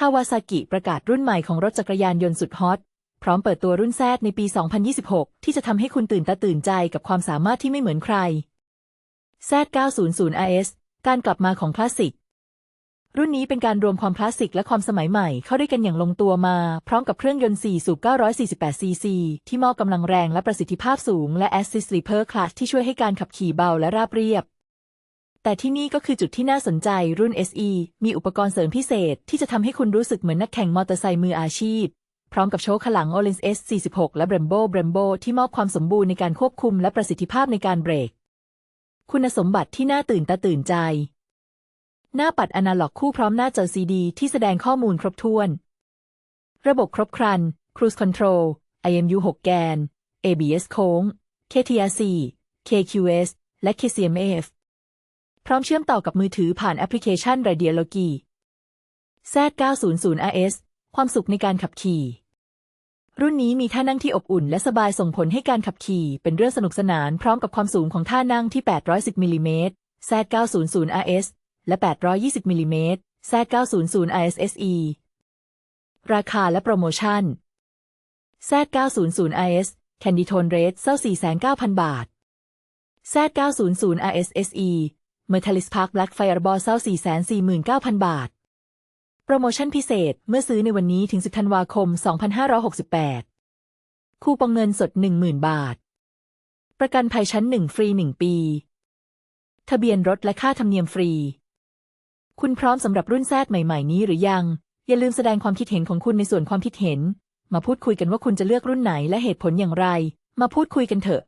คาวาซากิประกาศรุ่นใหม่ของรถจักรยานยนต์สุดฮอต พร้อมเปิดตัวรุ่นแซดในปี 2026 ที่จะทำให้คุณตื่นตาตื่นใจกับความสามารถที่ไม่เหมือนใคร Z 900 RS การกลับมาของคลาสสิก รุ่นนี้เป็นการรวมความคลาสสิกและความสมัยใหม่เข้าด้วยกันอย่างลงตัวมา พร้อมกับเครื่องยนต์ 4 สูบ 948 ซีซี ที่มอบกำลังแรงและประสิทธิภาพสูง และ Assist Sleeper Clutch ที่ช่วยให้การขับขี่เบาและราบเรียบ แต่ที่นี่ก็คือจุดที่น่าสนใจรุ่น SE มีอุปกรณ์เสริมพิเศษ ที่จะทำให้คุณรู้สึกเหมือนนักแข่งมอเตอร์ไซค์มืออาชีพ พร้อมกับโชคขลัง o l i n s S46 และ Brembo Brembo ที่มอบความสมบูรณ์ในการควบคุมและประสิทธิภาพในการเบรก คุณสมบัติที่น่าตื่นตาตื่นใจ หน้าปัดอนาล็อกคู่พร้อมหน้าจอ CD ที่แสดงข้อมูลครบถ้วน ระบบครบครัน Cruise Control IMU 6 แกน ABS โค้ง KTRC KQS และ KCMF พร้อมเชื่อมต่อกับมือถือผ่านแอปพลิเคชัน Radiology Z900 RS ความสุขในการขับขี่ รุ่นนี้มีท่านั่งที่อบอุ่นและสบายส่งผลให้การขับขี่เป็นเรื่องสนุกสนานพร้อมกับความสูงของท่านั่งที่ 810มิลลิเมตร Z900 RS และ 820มิลลิเมตร Z900 RS SE ราคาและโปรโมชั่น Z900 RS Candy Tone Red เศร้า49,000 บาท Z900 RS SE Metallic Park Black Fireball เศร้า449,000 บาท โปรโมชั่นพิเศษเมื่อซื้อในวันนี้ถึง 10 ธันวาคม 2568 คูปองเงินสด 10,000 บาท ประกันภัยชั้น 1 ฟรี 1 ปี ทะเบียนรถและค่าธรรมเนียมฟรี คุณพร้อมสำหรับรุ่นแซดใหม่ๆ นี้หรือยัง อย่าลืมแสดงความคิดเห็นของคุณในส่วนความคิดเห็น มาพูดคุยกันว่าคุณจะเลือกรุ่นไหนและเหตุผลอย่างไร มาพูดคุยกันเถอะ